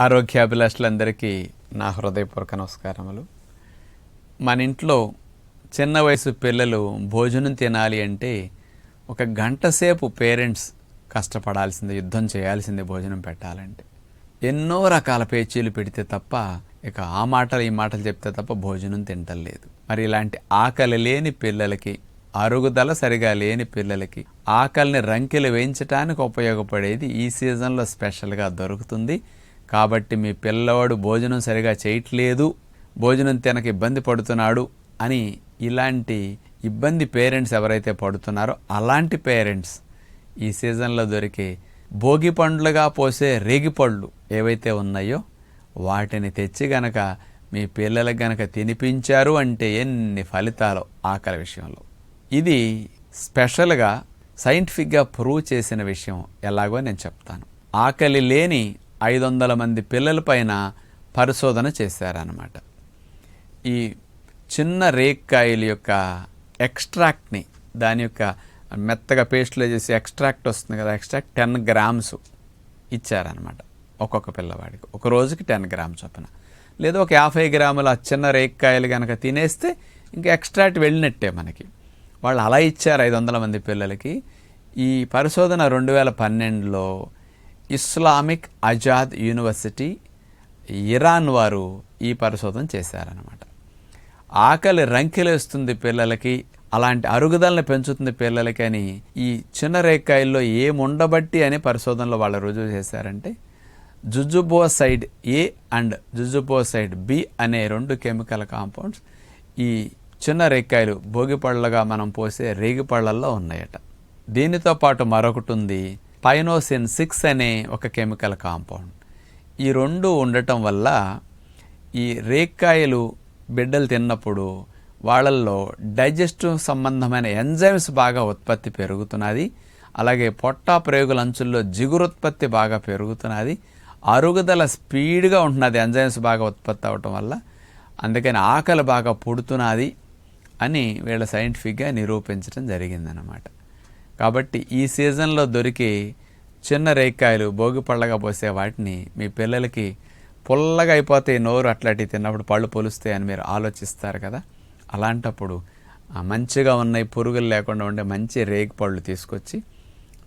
ఆరోగ్యాభిలాషులందరికీ నా హృదయపూర్వక నమస్కారములు. మన ఇంట్లో చిన్న వయసు పిల్లలు భోజనం తినాలి అంటే ఒక గంట సేపు పేరెంట్స్ కష్టపడాల్సిందే యుద్ధం చేయాల్సిందే భోజనం పెట్టాలంటే. ఎన్నో రకాల పేచీలు పెడితే తప్ప ఇక ఆ మాటలు ఈ మాటలు చెప్తే తప్ప భోజనం తింటలేదు మరి ఇలాంటి ఆకలి లేని పిల్లలకి అరుగుదల సరిగా లేని పిల్లలకి ఆకలిని రంకెలు వేయించడానికి ఉపయోగపడేది ఈ సీజన్లో స్పెషల్గా దొరుకుతుంది. కాబట్టి మీ పిల్లవాడు భోజనం సరిగా చేయట్లేదు భోజనం తినక ఇబ్బంది పడుతున్నాడు అని ఇలాంటి ఇబ్బంది పేరెంట్స్ ఎవరైతే పడుతున్నారో అలాంటి పేరెంట్స్ ఈ సీజన్లో దొరికే భోగి పండ్లుగా పోసే రేగి పళ్ళు ఏవైతే ఉన్నాయో వాటిని తెచ్చి గనక మీ పిల్లలకు గనక తినిపించారు అంటే ఎన్ని ఫలితాలు ఆకలి విషయంలో. ఇది స్పెషల్గా సైంటిఫిక్గా ప్రూవ్ చేసిన విషయం ఎలాగో నేను చెప్తాను. ఆకలి లేని ఐదు వందల మంది పిల్లలపైన పరిశోధన చేశారనమాట ఈ చిన్న రేక్కాయల యొక్క ఎక్స్ట్రాక్ట్ని దాని యొక్క మెత్తగా పేస్ట్లో చేసి ఎక్స్ట్రాక్ట్ వస్తుంది కదా ఎక్స్ట్రాక్ట్ టెన్ గ్రామ్స్ ఇచ్చారనమాట ఒక్కొక్క పిల్లవాడికి. ఒక రోజుకి టెన్ గ్రామ్స్ చొప్పున. లేదా ఒక యాభై గ్రాముల ఆ చిన్న రేక్కాయలు కనుక తినేస్తే ఇంకా ఎక్స్ట్రాక్ట్ వెళ్ళినట్టే మనకి. వాళ్ళు అలా ఇచ్చారు ఐదు వందల మంది పిల్లలకి. ఈ పరిశోధన రెండు వేల పన్నెండులో ఇస్లామిక్ అజాద్ యూనివర్సిటీ ఇరాన్ వారు ఈ పరిశోధన చేశారనమాట ఆకలి రంకెలేస్తుంది పిల్లలకి అలాంటి అరుగుదలని పెంచుతుంది పిల్లలకి అని ఈ చిన్న రేకాయల్లో ఏముండబట్టి అని పరిశోధనలో వాళ్ళు రుజువు చేశారంటే జుజుబోసైడ్ ఏ అండ్ జుజుబోసైడ్ బి అనే రెండు కెమికల్ కాంపౌండ్స్ ఈ చిన్న రేక్కాయలు భోగిపళ్ళగా మనం పోసే రేగిపళ్ళల్లో ఉన్నాయట. దీనితో పాటు మరొకటి ఉంది పైనోసిన్ సిక్స్ అనే ఒక కెమికల్ కాంపౌండ్. ఈ రెండు ఉండటం వల్ల ఈ రేక్కాయలు బిడ్డలు తిన్నప్పుడు వాళ్ళల్లో డైజెస్టివ్ సంబంధమైన ఎంజైమ్స్ బాగా ఉత్పత్తి పెరుగుతున్నది. అలాగే పొట్టా ప్రేగుల అంచుల్లో జిగురుత్పత్తి బాగా పెరుగుతున్నది. అరుగుదల స్పీడ్గా ఉంటున్నది ఎంజైమ్స్ బాగా ఉత్పత్తి అవటం వల్ల. అందుకని ఆకలి బాగా పుడుతున్నది అని వీళ్ళ సైంటిఫిక్గా నిరూపించడం జరిగిందనమాట కాబట్టి ఈ సీజన్లో దొరికే చిన్న రేక్కాయలు భోగి పళ్ళగా పోసే వాటిని మీ పిల్లలకి పుల్లగా అయిపోతే నోరు అట్లాంటివి తిన్నప్పుడు పళ్ళు పొలుస్తాయి అని మీరు ఆలోచిస్తారు కదా. అలాంటప్పుడు మంచిగా ఉన్నాయి పురుగులు లేకుండా ఉండే మంచి రేగి పళ్ళు తీసుకొచ్చి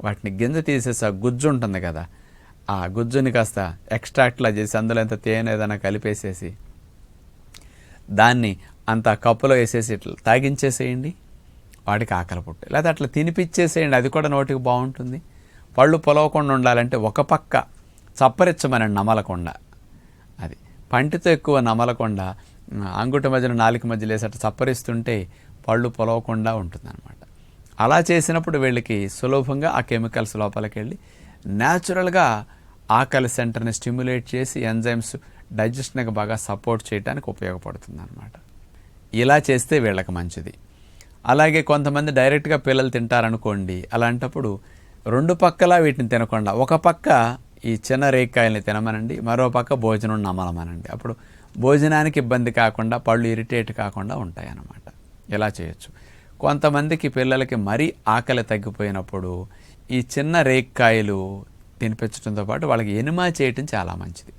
వాటిని గింజ తీసేసి ఆ గుజ్జు ఉంటుంది కదా ఆ గుజ్జుని కాస్త ఎక్స్ట్రాక్ట్లా చేసి అందులో ఎంత తేనె ఏదైనా కలిపేసేసి దాన్ని అంత కప్పులో వేసేసి ఇట్లా తాగించేసేయండి. వాడికి ఆకలి పుట్టు. లేదా అట్లా తినిపిచ్చేసేయండి అది కూడా నోటికి బాగుంటుంది. పళ్ళు పొలవకుండా ఉండాలంటే ఒక పక్క చప్పరిచ్చమని నమలకుండా. అది పంటితో ఎక్కువ నమలకుండా అంగుటి మధ్యలో నాలుగు మధ్యలో వేసేట చప్పరిస్తుంటే పళ్ళు పొలవకుండా ఉంటుందన్నమాట. అలా చేసినప్పుడు వీళ్ళకి సులభంగా ఆ కెమికల్స్ లోపలికి వెళ్ళి న్యాచురల్గా ఆకలి సెంటర్ని స్టిమ్యులేట్ చేసి ఎంజైమ్స్ డైజెషన్కి బాగా సపోర్ట్ చేయడానికి ఉపయోగపడుతుంది అనమాట ఇలా చేస్తే వీళ్ళకి మంచిది. అలాగే కొంతమంది డైరెక్ట్గా పిల్లలు తింటారనుకోండి అలాంటప్పుడు రెండు పక్కలా వీటిని తినకుండా ఒక పక్క ఈ చిన్న రేక్కాయల్ని తినమనండి మరో పక్క భోజనం నమలమనండి. అప్పుడు భోజనానికి ఇబ్బంది కాకుండా పళ్ళు ఇరిటేట్ కాకుండా ఉంటాయన్నమాట. ఇలా చేయొచ్చు. కొంతమందికి పిల్లలకి మరీ ఆకలి తగ్గిపోయినప్పుడు ఈ చిన్న రేక్కాయలు తినిపించడంతో పాటు వాళ్ళకి ఎనిమా చేయటం చాలా మంచిది.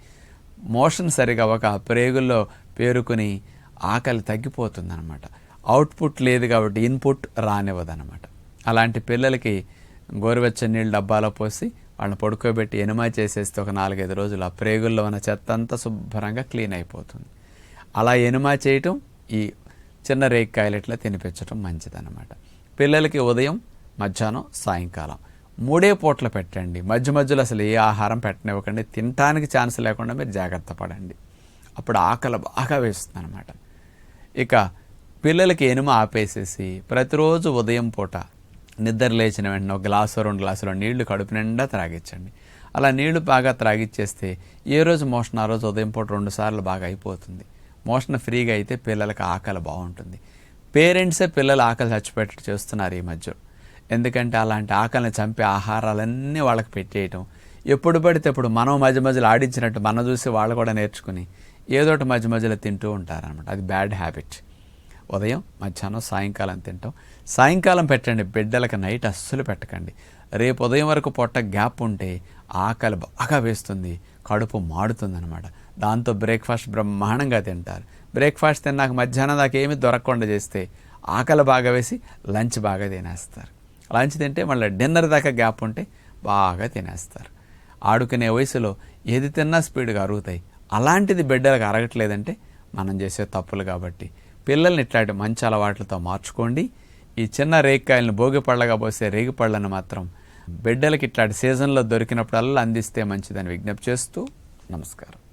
మోషన్ సరిగా ఒక ప్రేగుల్లో పేరుకుని ఆకలి తగ్గిపోతుందన్నమాట. అవుట్పుట్ లేదు కాబట్టి ఇన్పుట్ రానివ్వదనమాట అలాంటి పిల్లలకి గోరువెచ్చని నీళ్ళు డబ్బాలో పోసి వాళ్ళని పడుకోబెట్టి ఎనిమా చేసేస్తే ఒక నాలుగైదు రోజులు ఆ ప్రేగుల్లో ఉన్న చెత్త అంతా శుభ్రంగా క్లీన్ అయిపోతుంది. అలా ఎనిమా చేయటం ఈ చిన్న రేక్కాయలు ఇట్లా తినిపించడం మంచిదన్నమాట. పిల్లలకి ఉదయం మధ్యాహ్నం సాయంకాలం మూడే పూట్ల పెట్టండి. మధ్య మధ్యలో అసలు ఏ ఆహారం పెట్టనివ్వకండి. తినటానికి ఛాన్స్ లేకుండా మీరు జాగ్రత్త పడండి. అప్పుడు ఆకలి బాగా వేస్తుంది అనమాట ఇక పిల్లలకి ఎనుమ ఆపేసేసి ప్రతిరోజు ఉదయం పూట నిద్ర లేచిన వెంటనే ఒక గ్లాసు రెండు గ్లాసులో నీళ్ళు కడుపు నిండా త్రాగించండి అలా నీళ్ళు బాగా త్రాగిచ్చేస్తే ఏ రోజు మోషన్ ఆ రోజు ఉదయం పూట రెండుసార్లు బాగా అయిపోతుంది. మోషన్ ఫ్రీగా అయితే పిల్లలకి ఆకలి బాగుంటుంది. పేరెంట్సే పిల్లలు ఆకలి చచ్చిపెట్టడం చేస్తున్నారు ఈ మధ్య. ఎందుకంటే అలాంటి ఆకలిని చంపే ఆహారాలన్నీ వాళ్ళకి పెట్టేయటం. ఎప్పుడు పడితే అప్పుడు మనం మధ్య మధ్యలో ఆడించినట్టు మనం చూసి వాళ్ళు కూడా నేర్చుకుని ఏదోటి మధ్య మధ్యలో తింటూ ఉంటారనమాట అది బ్యాడ్ హ్యాబిట్. ఉదయం మధ్యాహ్నం సాయంకాలం తింటాం. సాయంకాలం పెట్టండి బిడ్డలకు నైట్ అస్సలు పెట్టకండి. రేపు ఉదయం వరకు పొట్ట గ్యాప్ ఉంటే ఆకలి బాగా వేస్తుంది కడుపు మాడుతుందన్నమాట. దాంతో బ్రేక్ఫాస్ట్ బ్రహ్మాండంగా తింటారు. బ్రేక్ఫాస్ట్ తిన్నాక మధ్యాహ్నం దాకా ఏమి దొరకకుండా చేస్తే ఆకలి బాగా వేసి లంచ్ బాగా తినేస్తారు. లంచ్ తింటే మళ్ళీ డిన్నర్ దాకా గ్యాప్ ఉంటే బాగా తినేస్తారు. ఆడుకునే వయసులో ఏది తిన్నా స్పీడ్గా అరుగుతాయి. అలాంటిది బిడ్డలకు అరగట్లేదంటే మనం చేసే తప్పులు కాబట్టి పిల్లల్ని ఇట్లాంటి మంచి అలవాట్లతో మార్చుకోండి. ఈ చిన్న రేగికాయలను భోగి పళ్ళగా పోసే రేగి పళ్ళను మాత్రం బిడ్డలకి ఇట్లాంటి సీజన్లో దొరికినప్పుడల్లా అందిస్తే మంచిదని విజ్ఞప్తి చేస్తూ నమస్కారం.